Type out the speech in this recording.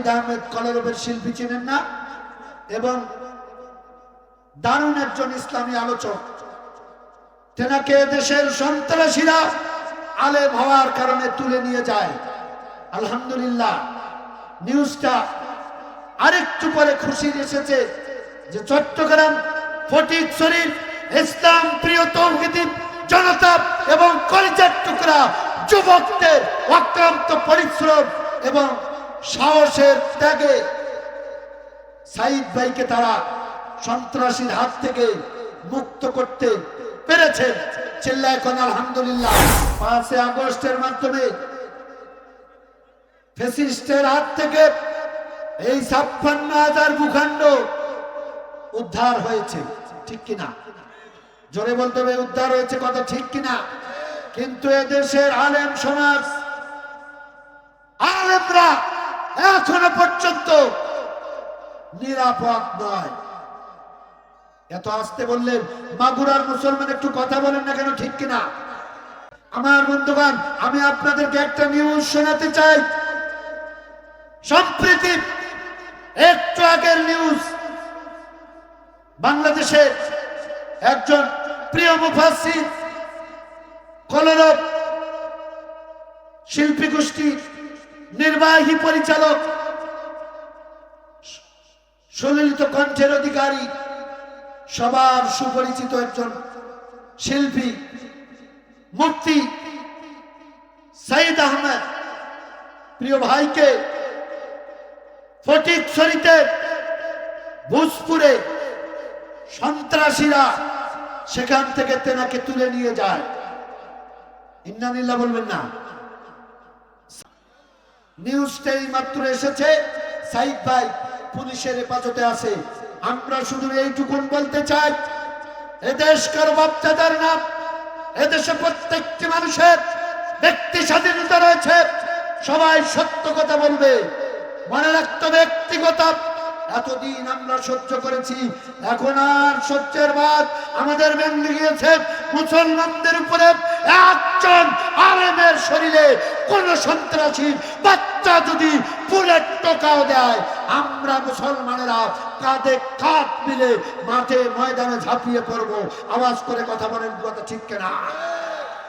সাইদ আহমেদ কলরবের শিল্পী চিনেন না? এবং দারুণ একজন ইসলামী আলোচক। তেনাকে দেশের সন্ত্রাসীরা আলেম হওয়ার কারণে তুলে নিয়ে যায়। আলহামদুলিল্লাহ, নিউজটা আরেকটু পরে খুশি এসেছে যে চট্টগ্রাম ফটিক শরীফ, ইসলাম প্রিয় তৌহিদি জনতা এবং কলিজার টুকরা যুবকদের অক্লান্ত পরিশ্রম এবং সাহসের ত্যাগে সাইদ ভাইকে তারা সন্ত্রাসীর হাত থেকে মুক্ত করতে পেরেছে চিল্লা এখন আলহামদুলিল্লাহ। পাঁচে আগস্টের মাধ্যমে ফেসিস্টের হাত থেকে এই ছাপ্পান্ন হাজার ভূখণ্ড উদ্ধার হয়েছে। ঠিক কিনা? জোরে বলতে হবে, উদ্ধার হয়েছে কথা ঠিক কিনা? কিন্তু এদেশের আলেম সমাজ, আলেমরা এখনও পর্যন্ত নিরাপদ নয়। এত আসতে বললেন মাগুরার মুসলমান একটু কথা বলেন না কেন, ঠিক কিনা? আমার বন্ধুগণ, আমি আপনাদেরকে একটা নিউজ শোনাতে চাই। সম্প্রীতি একটু আগের নিউজ বাংলাদেশের একজন প্রিয় মুফাসির কলরব শিল্পী গোষ্ঠীর নির্বাহী পরিচালক সুললিত কণ্ঠের অধিকারী, সবার সুপরিচিত একজন শিল্পী মুক্তি সাইদ আহমেদ। প্রিয় ভাইকে ফটিক শরীতে ভোজপুরে সন্ত্রাসীরা সেখান থেকে তেনাকে তুলে নিয়ে যায়। ইন্নানিল্লাহ বলবেন না। নিউজটা মাত্র এসেছে। সাইদ ভাই, পুলিশের হেফাজতে আছে। আমরা শুধু এইটুকুন বলতে চাই এদেশ কারও বাচ্চাদের নাম, এদেশে প্রত্যেকটি মানুষের ব্যক্তি স্বাধীনতা রয়েছে, সবাই সত্য কথা বলবে। মনে রাখতে ব্যক্তিগত, এতদিন আমরা সহ্য করেছি, এখন আর সহ্যের বাদ আমাদের ভেঙে গিয়েছে মুসলমানদের উপরে। একজন আলেমের শরীরে কোন সন্ত্রাসী বাচ্চা যদি ফুলের টোকাও দেয়, আমরা মুসলমানেরা কাঁধে কাঁধ মিলে মাঠে ময়দানে ঝাঁপিয়ে পড়ব। আওয়াজ করে কথা বলেন কথা ঠিক কেনা?